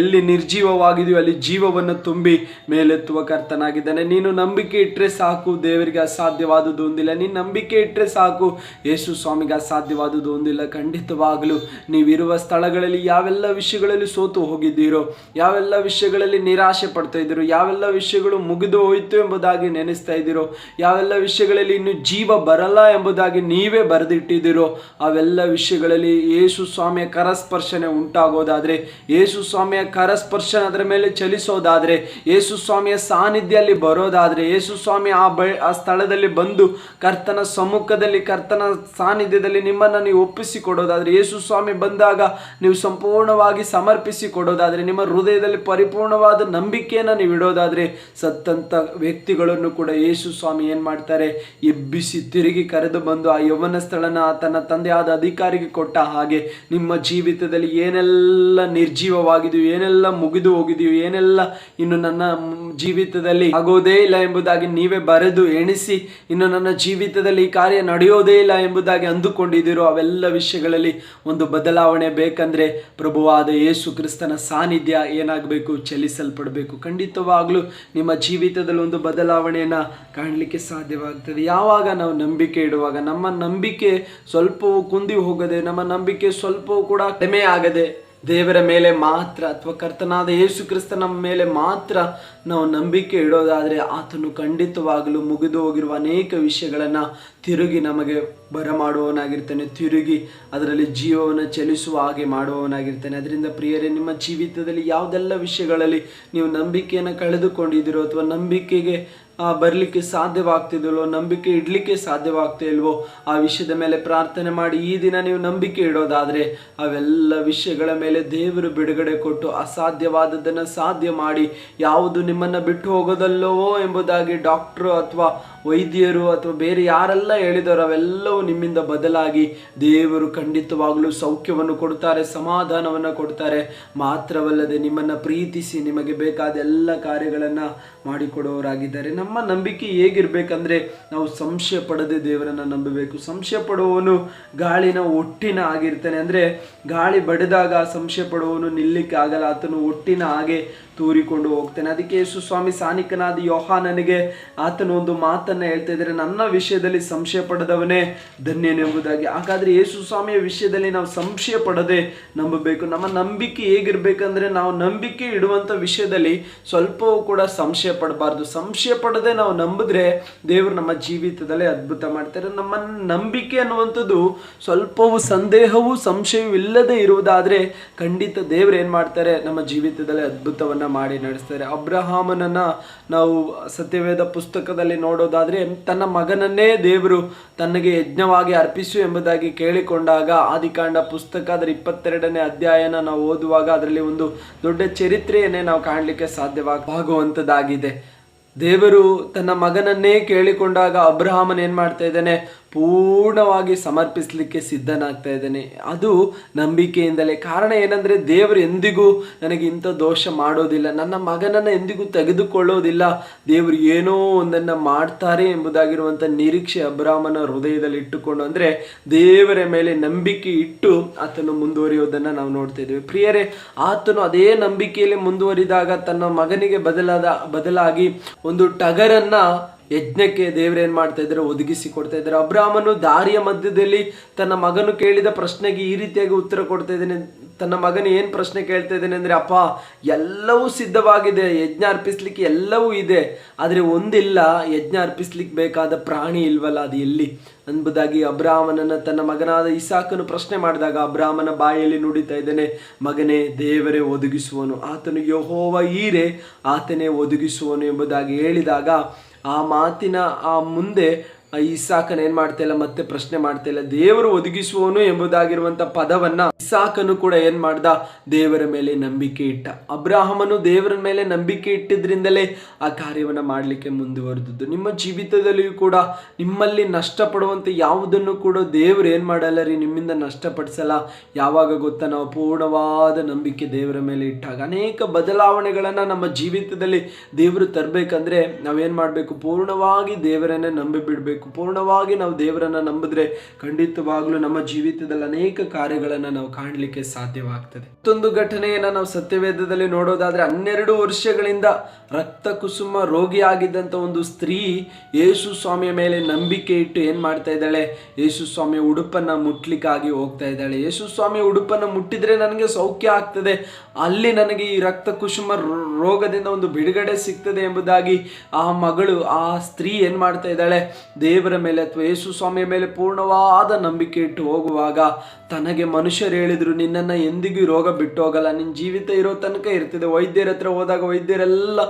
ಎಲ್ಲಿ ನಿರ್ಜೀವವಾಗಿದೆಯೋ ಅಲ್ಲಿ ಜೀವವನ್ನು ತುಂಬಿ ಮೇಲೆತ್ತುವ ಕರ್ತನಾಗಿದ್ದಾನೆ. ನೀನು ನಂಬಿಕೆ ಇಟ್ಟರೆ ಸಾಕು, ದೇವರಿಗೆ ಅಸಾಧ್ಯವಾದುದು ಒಂದಿಲ್ಲ. ನೀನು ನಂಬಿಕೆ ಇಟ್ಟರೆ ಸಾಕು, ಯೇಸು ಸ್ವಾಮಿಗೆ ಅಸಾಧ್ಯವಾದುದು ಒಂದಿಲ್ಲ. ಖಂಡಿತವಾಗಲೂ ನೀವಿರುವ ಸ್ಥಳಗಳಲ್ಲಿ ಯಾವೆಲ್ಲ ವಿಷಯಗಳಲ್ಲಿ ಸೋತು ಹೋಗಿದ್ದೀರೋ, ಯಾವೆಲ್ಲ ವಿಷಯಗಳಲ್ಲಿ ನಿರಾಶೆ ಪಡ್ತಾ ಇದ್ದೀರೋ, ಯಾವೆಲ್ಲ ವಿಷಯಗಳು ಮುಗಿದು ಹೋಯಿತು ಎಂಬುದಾಗಿ ನೆನೆಸ್ತಾ ಇದ್ದೀರೋ, ಯಾವೆಲ್ಲ ವಿಷಯಗಳಲ್ಲಿ ಇನ್ನು ಜೀವ ಬರಲ್ಲ ಎಂಬುದಾಗಿ ನೀವೇ ಬರೆದಿಟ್ಟಿದ್ದೀರೋ ಅವೆಲ್ಲ ವಿಷಯಗಳಲ್ಲಿ ಯೇಸು ಸ್ವಾಮಿಯ ಕರಸ್ಪರ್ಶನೆ ಉಂಟಾಗೋದಾದರೆ, ಯೇಸು ಸ್ವಾಮಿಯ ಕರಸ್ಪರ್ಶನ ಅದರ ಮೇಲೆ ಚಲಿಸೋದಾದರೆ, ಯೇಸು ಸ್ವಾಮಿಯ ಸಾನ್ನಿಧ್ಯ ಅಲ್ಲಿ ಬರೋದಾದರೆ, ಯೇಸು ಸ್ವಾಮಿ ಆ ಬ, ಆ ಸ್ಥಳದಲ್ಲಿ ಬಂದು ಕರ್ತನ ಸಮ್ಮುಖದಲ್ಲಿ, ಕರ್ತನ ಸಾನ್ನಿಧ್ಯದಲ್ಲಿ ನಿಮ್ಮನ್ನು ನೀವು ಒಪ್ಪಿಸಿ ಕೊಡೋದಾದ್ರೆ ಯೇಸು ಸ್ವಾಮಿ ಬಂದಾಗ ನೀವು ಸಂಪೂರ್ಣವಾಗಿ ಸಮರ್ಪಿಸಿ ಕೊಡೋದಾದರೆ ನಿಮ್ಮ ಹೃದಯದಲ್ಲಿ ಪರಿಪೂರ್ಣವಾದ ನಂಬಿಕೆಯನ್ನು ನೀವು ಇಡೋದಾದರೆ, ಸತ್ತಂತ ವ್ಯಕ್ತಿಗಳನ್ನು ಕೂಡ ಯೇಸು ಸ್ವಾಮಿ ಏನು ಮಾಡ್ತಾರೆ? ಎಬ್ಬಿಸಿ ತಿರುಗಿ ಕರೆದು ಬಂದು ಆ ಯೌವನ ಸ್ಥಳನ ತನ್ನ ತಂದೆಯಾದ ಅಧಿಕಾರಿಗೆ ಕೊಟ್ಟ ಹಾಗೆ ನಿಮ್ಮ ಜೀವಿತದಲ್ಲಿ ಏನೆಲ್ಲ ನಿರ್ಜೀವವಾಗಿದೆಯೋ, ಏನೆಲ್ಲ ಮುಗಿದು ಹೋಗಿದೆಯೋ, ಏನೆಲ್ಲ ಇನ್ನು ನನ್ನ ಜೀವಿತದಲ್ಲಿ ಆಗೋದೇ ಇಲ್ಲ ಎಂಬುದಾಗಿ ನೀವೇ ಬರೆದು ಎಣಿಸಿ ಇನ್ನು ನನ್ನ ಜೀವಿತದಲ್ಲಿ ಕಾರ್ಯ ನಡೆಯೋದೇ ಇಲ್ಲ ಎಂಬುದಾಗಿ ಅಂದುಕೊಂಡಿದ್ದೀರೋ ಅವೆಲ್ಲ ವಿಷಯಗಳಲ್ಲಿ ಒಂದು ಬದಲಾವಣೆ ಬೇಕಂದ್ರೆ ಪ್ರಭುವಾದ ಯೇಸು ಕ್ರಿಸ್ತನ ಸಾನ್ನಿಧ್ಯ ಏನಾಗಬೇಕು, ಚಲಿಸಲ್ಪಡಬೇಕು. ಖಂಡಿತವಾಗಲೂ ನಿಮ್ಮ ಜೀವಿತದಲ್ಲಿ ಒಂದು ಬದಲಾವಣೆಯನ್ನು ಕಾಣಲಿಕ್ಕೆ ಸಾಧ್ಯವಾಗ್ತದೆ. ಯಾವಾಗ ನಾವು ನಂಬಿಕೆ ಇಡುವಾಗ, ನಮ್ಮ ನಂಬಿಕೆ ಸ್ವಲ್ಪವೂ ಕುಂದಿ ಹೋಗದೆ, ನಮ್ಮ ನಂಬಿಕೆ ಸ್ವಲ್ಪವೂ ಕೂಡ ಕಡಿಮೆ ಆಗದೆ, ದೇವರ ಮೇಲೆ ಮಾತ್ರ ಅಥವಾ ಕರ್ತನಾದ ಯೇಸು ಕ್ರಿಸ್ತನ ಮೇಲೆ ಮಾತ್ರ ನಾವು ನಂಬಿಕೆ ಇಡೋದಾದರೆ ಆತನು ಖಂಡಿತವಾಗಲು ಮುಗಿದು ಹೋಗಿರುವ ಅನೇಕ ವಿಷಯಗಳನ್ನು ತಿರುಗಿ ನಮಗೆ ಬರಮಾಡುವವನಾಗಿರ್ತಾನೆ, ತಿರುಗಿ ಅದರಲ್ಲಿ ಜೀವವನ್ನು ಚಲಿಸುವ ಹಾಗೆ ಮಾಡುವವನಾಗಿರ್ತಾನೆ. ಅದರಿಂದ ಪ್ರಿಯರೇ, ನಿಮ್ಮ ಜೀವಿತದಲ್ಲಿ ಯಾವುದೆಲ್ಲ ವಿಷಯಗಳಲ್ಲಿ ನೀವು ನಂಬಿಕೆಯನ್ನು ಕಳೆದುಕೊಂಡಿದ್ದೀರೋ ಅಥವಾ ನಂಬಿಕೆಗೆ ಬರಲಿಕ್ಕೆ ಸಾಧ್ಯವಾಗ್ತಿದಲ್ವೋ ನಂಬಿಕೆ ಇಡಲಿಕ್ಕೆ ಸಾಧ್ಯವಾಗ್ತಾ ಇಲ್ವೋ, ಆ ವಿಷಯದ ಮೇಲೆ ಪ್ರಾರ್ಥನೆ ಮಾಡಿ ಈ ದಿನ ನೀವು ನಂಬಿಕೆ ಇಡೋದಾದರೆ ಅವೆಲ್ಲ ವಿಷಯಗಳ ಮೇಲೆ ದೇವರು ಬಿಡುಗಡೆ ಕೊಟ್ಟು ಅಸಾಧ್ಯವಾದದ್ದನ್ನು ಸಾಧ್ಯ ಮಾಡಿ ಯಾವುದು ನಿಮ್ಮನ್ನು ಬಿಟ್ಟು ಹೋಗೋದಲ್ಲವೋ ಎಂಬುದಾಗಿ ಡಾಕ್ಟ್ರು ಅಥವಾ ವೈದ್ಯರು ಅಥವಾ ಬೇರೆ ಯಾರೆಲ್ಲ ಹೇಳಿದವರು ಅವೆಲ್ಲವೂ ನಿಮ್ಮಿಂದ ಬದಲಾಗಿ ದೇವರು ಖಂಡಿತವಾಗಲೂ ಸೌಖ್ಯವನ್ನು ಕೊಡ್ತಾರೆ, ಸಮಾಧಾನವನ್ನು ಕೊಡ್ತಾರೆ. ಮಾತ್ರವಲ್ಲದೆ ನಿಮ್ಮನ್ನು ಪ್ರೀತಿಸಿ ನಿಮಗೆ ಬೇಕಾದ ಎಲ್ಲ ಕಾರ್ಯಗಳನ್ನು ಮಾಡಿಕೊಡುವವರಾಗಿದ್ದಾರೆ ನಮ್ಮ ನಂಬಿಕೆ ಹೇಗಿರ್ಬೇಕಂದ್ರೆ ನಾವು ಸಂಶಯ ಪಡದೆ ದೇವರನ್ನ ನಂಬಬೇಕು. ಸಂಶಯ ಪಡುವವನು ಗಾಳಿನ ಒಟ್ಟಿನ ಆಗಿರ್ತಾನೆ. ಅಂದ್ರೆ ಗಾಳಿ ಬಡಿದಾಗ ಸಂಶಯ ಪಡುವವನು ನಿಲ್ಲಿಕ್ಕೆ ಆಗಲ್ಲ ಆತನು ಒಟ್ಟಿನ ಹಾಗೆ ತೂರಿಕೊಂಡು ಹೋಗ್ತೇನೆ. ಅದಕ್ಕೆ ಯೇಸು ಸ್ವಾಮಿ ಸಾನಿಕನಾದ ಯೋಹಾನನಿಗೆ ಆತನ ಒಂದು ಮಾತನ್ನ ಹೇಳ್ತಾ ನನ್ನ ವಿಷಯದಲ್ಲಿ ಸಂಶಯ ಪಡೆದವನೇ ಧನ್ಯನೆಂಬುದಾಗಿ ಹಾಗಾದ್ರೆ ಯೇಸು ಸ್ವಾಮಿಯ ವಿಷಯದಲ್ಲಿ ನಾವು ಸಂಶಯ ಪಡದೆ ನಂಬಬೇಕು. ನಮ್ಮ ನಂಬಿಕೆ ಹೇಗಿರ್ಬೇಕಂದ್ರೆ ನಾವು ನಂಬಿಕೆ ಇಡುವಂತ ವಿಷಯದಲ್ಲಿ ಸ್ವಲ್ಪವೂ ಕೂಡ ಸಂಶಯ ಪಡಬಾರ್ದು. ಸಂಶಯ ಪಡದೆ ನಾವು ನಂಬಿದ್ರೆ ದೇವರು ನಮ್ಮ ಜೀವಿತದಲ್ಲಿ ಅದ್ಭುತ ಮಾಡ್ತಾರೆ. ನಮ್ಮ ನಂಬಿಕೆ ಅನ್ನುವಂಥದ್ದು ಸ್ವಲ್ಪವೂ ಸಂದೇಹವೂ ಸಂಶಯವೂ ಇಲ್ಲದೆ ಇರುವುದಾದರೆ ಖಂಡಿತ ದೇವರು ಏನು ಮಾಡ್ತಾರೆ? ನಮ್ಮ ಜೀವಿತದಲ್ಲಿ ಅದ್ಭುತವನ್ನ ಮಾಡಿ ನಡೆಸ್ತಾರೆ. ಅಬ್ರಹಾಮನನ್ನ ನಾವು ಸತ್ಯವೇದ ಪುಸ್ತಕದಲ್ಲಿ ನೋಡೋದಾದ್ರೆ ತನ್ನ ಮಗನನ್ನೇ ದೇವರು ತನಗೆ ಯಜ್ಞವಾಗಿ ಅರ್ಪಿಸು ಎಂಬುದಾಗಿ ಕೇಳಿಕೊಂಡಾಗ ಆದಿಕಾಂಡ ಪುಸ್ತಕ ಅದರ ಇಪ್ಪತ್ತೆರಡನೇ ಅಧ್ಯಾಯನ ನಾವು ಓದುವಾಗ ಅದರಲ್ಲಿ ಒಂದು ದೊಡ್ಡ ಚರಿತ್ರೆಯನ್ನೇ ನಾವು ಕಾಣಲಿಕ್ಕೆ ಸಾಧ್ಯವಾಗುವಂಥದ್ದಾಗಿದೆ ದೇವರು ತನ್ನ ಮಗನನ್ನೇ ಕೇಳಿಕೊಂಡಾಗ ಅಬ್ರಹಾಮನ್ ಏನು ಮಾಡ್ತಾ ಇದ್ದಾನೆ? ಪೂರ್ಣವಾಗಿ ಸಮರ್ಪಿಸಲಿಕ್ಕೆ ಸಿದ್ಧನಾಗ್ತಾ ಇದ್ದೇನೆ. ಅದು ನಂಬಿಕೆಯಿಂದಲೇ. ಕಾರಣ ಏನಂದರೆ ದೇವರು ಎಂದಿಗೂ ನನಗೆ ಇಂಥ ದೋಷ ಮಾಡೋದಿಲ್ಲ. ನನ್ನ ಮಗನನ್ನು ಎಂದಿಗೂ ತೆಗೆದುಕೊಳ್ಳೋದಿಲ್ಲ. ದೇವರು ಏನೋ ಒಂದನ್ನು ಮಾಡ್ತಾರೆ ಎಂಬುದಾಗಿರುವಂಥ ನಿರೀಕ್ಷೆ ಅಬ್ರಾಹ್ಮನ ಹೃದಯದಲ್ಲಿ ಇಟ್ಟುಕೊಂಡು ಅಂದರೆ ದೇವರ ಮೇಲೆ ನಂಬಿಕೆ ಇಟ್ಟು ಆತನು ಮುಂದುವರಿಯೋದನ್ನು ನಾವು ನೋಡ್ತಾ ಇದ್ದೇವೆ. ಪ್ರಿಯರೇ, ಆತನು ಅದೇ ನಂಬಿಕೆಯಲ್ಲಿ ಮುಂದುವರಿದಾಗ ತನ್ನ ಮಗನಿಗೆ ಬದಲಾದ, ಬದಲಾಗಿ ಒಂದು ಟಗರನ್ನ ಯಜ್ಞಕ್ಕೆ ದೇವರೇನ್ ಮಾಡ್ತಾ ಇದ್ದಾರೆ? ಒದಗಿಸಿ ಕೊಡ್ತಾ ಇದ್ದಾರೆ. ಅಬ್ರಾಹ್ಮನು ದಾರಿಯ ಮಧ್ಯದಲ್ಲಿ ತನ್ನ ಮಗನು ಕೇಳಿದ ಪ್ರಶ್ನೆಗೆ ಈ ರೀತಿಯಾಗಿ ಉತ್ತರ ಕೊಡ್ತಾ ಇದ್ದೇನೆ. ತನ್ನ ಮಗನು ಏನು ಪ್ರಶ್ನೆ ಕೇಳ್ತಾ ಇದ್ದಾನೆ ಅಂದರೆ, ಅಪ್ಪ, ಎಲ್ಲವೂ ಸಿದ್ಧವಾಗಿದೆ. ಯಜ್ಞ ಅರ್ಪಿಸ್ಲಿಕ್ಕೆ ಎಲ್ಲವೂ ಇದೆ. ಆದರೆ ಒಂದಿಲ್ಲ, ಯಜ್ಞ ಅರ್ಪಿಸ್ಲಿಕ್ಕೆ ಬೇಕಾದ ಪ್ರಾಣಿ ಇಲ್ವಲ್ಲ, ಅದು ಎಲ್ಲಿ? ಅನ್ಬುದಾಗಿ ಅಬ್ರಾಹ್ಮನನ್ನು ತನ್ನ ಮಗನಾದ ಇಸಾಕನು ಪ್ರಶ್ನೆ ಮಾಡಿದಾಗ ಅಬ್ರಾಹ್ಮನ ಬಾಯಲ್ಲಿ ನುಡಿತಾ ಇದ್ದೇನೆ, ಮಗನೇ, ದೇವರೇ ಒದಗಿಸುವನು. ಆತನು ಯಹೋವ ಈರೆ ಆತನೇ ಒದಗಿಸುವನು ಎಂಬುದಾಗಿ ಹೇಳಿದಾಗ ಆ ಮಾತಿನ ಆ ಮುಂದೆ ಇಸಾಕನ ಏನ್ ಮಾಡ್ತಾ ಇಲ್ಲ? ಮತ್ತೆ ಪ್ರಶ್ನೆ ಮಾಡ್ತಾ ಇಲ್ಲ. ದೇವರು ಒದಗಿಸುವನು ಎಂಬುದಾಗಿರುವಂತ ಪದವನ್ನ ಇಸಾಕನು ಕೂಡ ಏನ್ ಮಾಡ್ದ? ದೇವರ ಮೇಲೆ ನಂಬಿಕೆ ಇಟ್ಟ. ಅಬ್ರಾಹಮನು ದೇವರ ಮೇಲೆ ನಂಬಿಕೆ ಇಟ್ಟಿದ್ರಿಂದಲೇ ಆ ಕಾರ್ಯವನ್ನ ಮಾಡ್ಲಿಕ್ಕೆ ಮುಂದುವರೆದದ್ದು. ನಿಮ್ಮ ಜೀವಿತದಲ್ಲಿಯೂ ಕೂಡ ನಿಮ್ಮಲ್ಲಿ ನಷ್ಟಪಡುವಂತೆ ಯಾವುದನ್ನು ಕೂಡ ದೇವರು ಏನ್ ಮಾಡಲ್ಲ ರೀ? ನಿಮ್ಮಿಂದ ನಷ್ಟಪಡಿಸಲ್ಲ. ಯಾವಾಗ ಗೊತ್ತಾ? ನಾವು ಪೂರ್ಣವಾದ ನಂಬಿಕೆ ದೇವರ ಮೇಲೆ ಇಟ್ಟಾಗ. ಅನೇಕ ಬದಲಾವಣೆಗಳನ್ನ ನಮ್ಮ ಜೀವಿತದಲ್ಲಿ ದೇವರು ತರಬೇಕಂದ್ರೆ ನಾವೇನ್ ಮಾಡಬೇಕು? ಪೂರ್ಣವಾಗಿ ದೇವರನ್ನೇ ನಂಬಿ ಬಿಡಬೇಕು ಪೂರ್ಣವಾಗಿ ನಾವು ದೇವರನ್ನ ನಂಬಿದ್ರೆ ಖಂಡಿತವಾಗ್ಲೂ ನಮ್ಮ ಜೀವಿತದಲ್ಲಿ ಅನೇಕ ಕಾರ್ಯಗಳನ್ನ ನಾವು ಕಾಣಲಿಕ್ಕೆ ಸಾಧ್ಯವಾಗ್ತದೆ. ಮತ್ತೊಂದು ಘಟನೆಯನ್ನ ನಾವು ಸತ್ಯವೇದದಲ್ಲಿ ನೋಡೋದಾದ್ರೆ ಹನ್ನೆರಡು ವರ್ಷಗಳಿಂದ ರಕ್ತ ಕುಸುಮ ರೋಗಿಯಾಗಿದ್ದಂಥ ಒಂದು ಸ್ತ್ರೀ ಯೇಸು ಸ್ವಾಮಿಯ ಮೇಲೆ ನಂಬಿಕೆ ಇಟ್ಟು ಏನ್ ಮಾಡ್ತಾ ಇದ್ದಾಳೆ? ಯೇಸು ಸ್ವಾಮಿಯ ಉಡುಪನ್ನ ಮುಟ್ಲಿಕ್ಕಾಗಿ ಹೋಗ್ತಾ ಇದ್ದಾಳೆ. ಯೇಸು ಸ್ವಾಮಿ ಉಡುಪನ್ನ ಮುಟ್ಟಿದ್ರೆ ನನಗೆ ಸೌಖ್ಯ ಆಗ್ತದೆ. ಅಲ್ಲಿ ನನಗೆ ಈ ರಕ್ತ ಕುಸುಮ ರೋಗದಿಂದ ಒಂದು ಬಿಡುಗಡೆ ಸಿಗ್ತದೆ ಎಂಬುದಾಗಿ ಆ ಮಗಳು, ಆ ಸ್ತ್ರೀ ಏನ್ ಮಾಡ್ತಾ ಇದ್ದಾಳೆ? ದೇವರ ಮೇಲೆ ಅಥವಾ ಯೇಸು ಸ್ವಾಮಿಯ ಮೇಲೆ ಪೂರ್ಣವಾದ ನಂಬಿಕೆ ಇಟ್ಟು ಹೋಗುವಾಗ ತನಗೆ ಮನುಷ್ಯರು ಹೇಳಿದ್ರು, ನಿನ್ನನ್ನು ಎಂದಿಗೂ ರೋಗ ಬಿಟ್ಟು ಹೋಗಲ್ಲ. ನಿನ್ನ ಜೀವಿತ ಇರೋ ತನಕ ಇರ್ತದೆ. ವೈದ್ಯರ ಹತ್ರ ಹೋದಾಗ ವೈದ್ಯರೆಲ್ಲ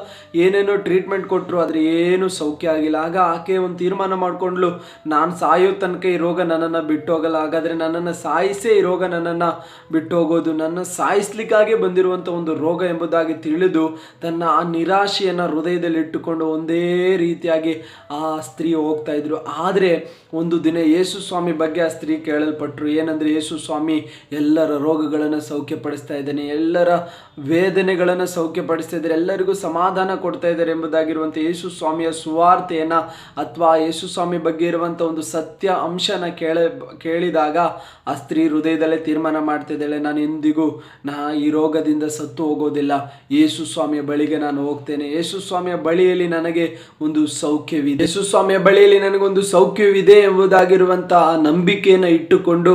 ಏನೇನೋ ಟ್ರೀಟ್ಮೆಂಟ್ ಕೊಟ್ಟರು ಆದರೆ ಏನೂ ಸೌಖ್ಯ ಆಗಿಲ್ಲ. ಆಗ ಆಕೆ ಒಂದು ತೀರ್ಮಾನ ಮಾಡಿಕೊಂಡ್ಲು ನಾನು ಸಾಯೋ ತನಕ ಈ ರೋಗ ನನ್ನನ್ನು ಬಿಟ್ಟು ಹೋಗಲ್ಲ. ಹಾಗಾದರೆ ನನ್ನನ್ನು ಸಾಯಿಸೇ ಈ ರೋಗ ನನ್ನನ್ನು ಬಿಟ್ಟು ಹೋಗೋದು. ನನ್ನ ಸಾಯಿಸ್ಲಿಕ್ಕಾಗಿ ಬಂದಿರುವಂಥ ಒಂದು ರೋಗ ಎಂಬುದಾಗಿ ತಿಳಿದು ತನ್ನ ಆ ನಿರಾಶೆಯನ್ನು ಹೃದಯದಲ್ಲಿ ಇಟ್ಟುಕೊಂಡು ಒಂದೇ ರೀತಿಯಾಗಿ ಆ ಸ್ತ್ರೀ ಹೋಗ್ತಾ ಇದ್ರು. ಆದರೆ ಒಂದು ದಿನ ಯೇಸು ಸ್ವಾಮಿ ಬಗ್ಗೆ ಆ ಸ್ತ್ರೀ ಕೇಳಲ್ಪಟ್ಟರು ಏನಂದರೆ ಯೇಸು ಸ್ವಾಮಿ ಎಲ್ಲರ ರೋಗಗಳನ್ನು ಸೌಖ್ಯಪಡಿಸ್ತಾ ಇದ್ದಾನೆ, ಎಲ್ಲರ ವೇದನೆಗಳನ್ನು ಸೌಖ್ಯಪಡಿಸ್ತಾ ಇದ್ದಾರೆ, ಎಲ್ಲರಿಗೂ ಸಮಾಧಾನ ಕೊಡ್ತಾ ಇದ್ದಾರೆ ಎಂಬುದಾಗಿರುವಂಥ ಯೇಸು ಸ್ವಾಮಿಯ ಸುವಾರ್ತೆಯನ್ನು ಅಥವಾ ಯೇಸು ಸ್ವಾಮಿ ಬಗ್ಗೆ ಇರುವಂಥ ಒಂದು ಸತ್ಯ ಅಂಶನ ಕೇಳ, ಕೇಳಿದಾಗ ಆ ಸ್ತ್ರೀ ಹೃದಯದಲ್ಲೇ ತೀರ್ಮಾನ ಮಾಡ್ತಿದ್ದಾಳೆ ನಾನು ಎಂದಿಗೂ ನಾ ಈ ರೋಗದಿಂದ ಸತ್ತು ಹೋಗೋದಿಲ್ಲ. ಯೇಸು ಸ್ವಾಮಿಯ ಬಳಿಗೆ ನಾನು ಹೋಗ್ತೇನೆ. ಯೇಸು ಸ್ವಾಮಿಯ ಬಳಿಯಲ್ಲಿ ನನಗೆ ಒಂದು ಸೌಖ್ಯವಿದೆ. ಯೇಸು ಸ್ವಾಮಿಯ ಬಳಿಯಲ್ಲಿ ನನಗೊಂದು ಸೌಖ್ಯವಿದೆ ಎಂಬುದಾಗಿರುವಂತಹ ನಂಬಿಕೆಯನ್ನು ಇಟ್ಟುಕೊಂಡು